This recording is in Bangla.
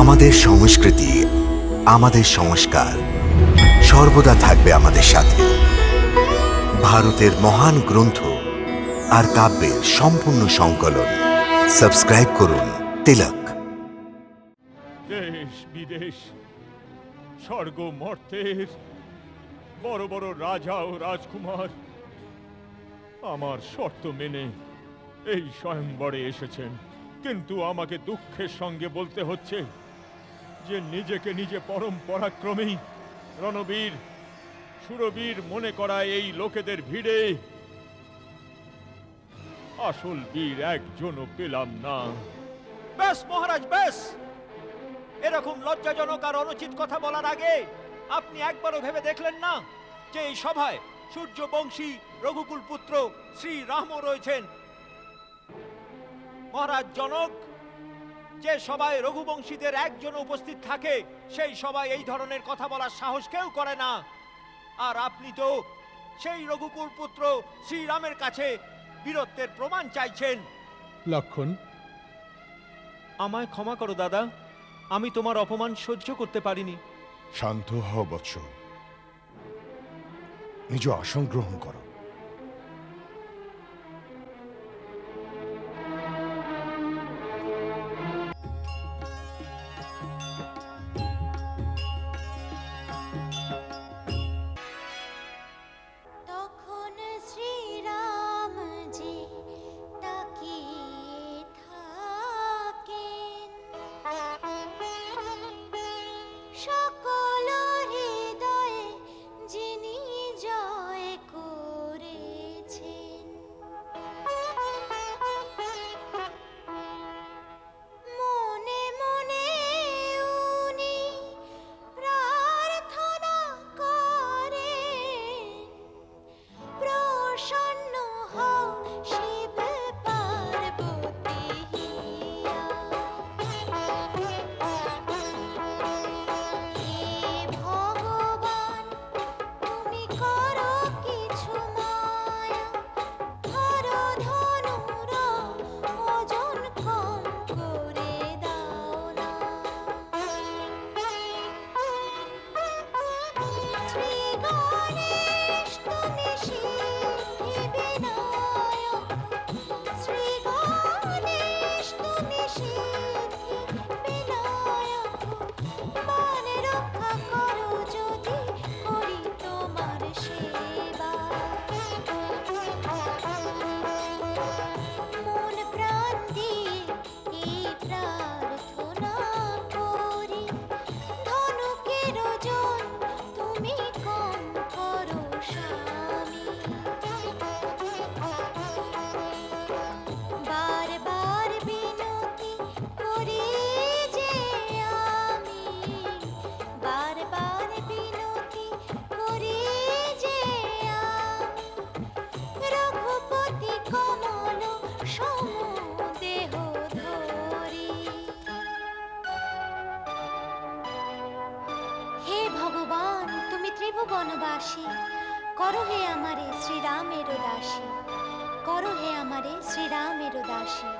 আমাদের সংস্কৃতি, আমাদের সংস্কার সর্বদা থাকবে আমাদের সাথে। ভারতের মহান গ্রন্থ আর কাব্যের সম্পূর্ণ সংকলন। সাবস্ক্রাইব করুন তিলক। দেশ বিদেশ, স্বর্গ মর্তের, বড় বড় রাজা ও রাজকুমার, আমার শর্ত মেনে এই স্বয়ংবরে এসেছেন। কিন্তু আমাকে দুঃখের সঙ্গে বলতে হচ্ছে যে নিজেকে নিজে পরম পরাক্রমেই রণবীর, সুরবীর মনে করা এই লোকেদের ভিড়ে। আসল বীর একজনও পেলাম না। ব্যাস মহারাজ ব্যাস এরকম লজ্জাজনক আর অনুচিত কথা বলার আগে আপনি একবারও ভেবে দেখলেন না যে এই সভায় সূর্যবংশী রঘুকুল পুত্র শ্রী রামও রয়েছেন? মহারাজ, জনক যে সবাই রঘুবংশীদের একজন উপস্থিত থাকে সেই সবাই এই ধরনের কথা বলার সাহস কেউ করে না। আর আপনি তো সেই রঘুকুল পুত্র শ্রীরামের কাছে বীরত্বের প্রমাণ চাইছেন। লক্ষণ। আমায় ক্ষমা করো দাদা। আমি তোমার অপমান সহ্য করতে পারিনি। শান্ত হও বৎস। নিজ আসন গ্রহণ করো। শ্রী ভগবান বনবাসী হে আমারে শ্রীরামের দাসী করো হে আমারে শ্রীরামের দাসী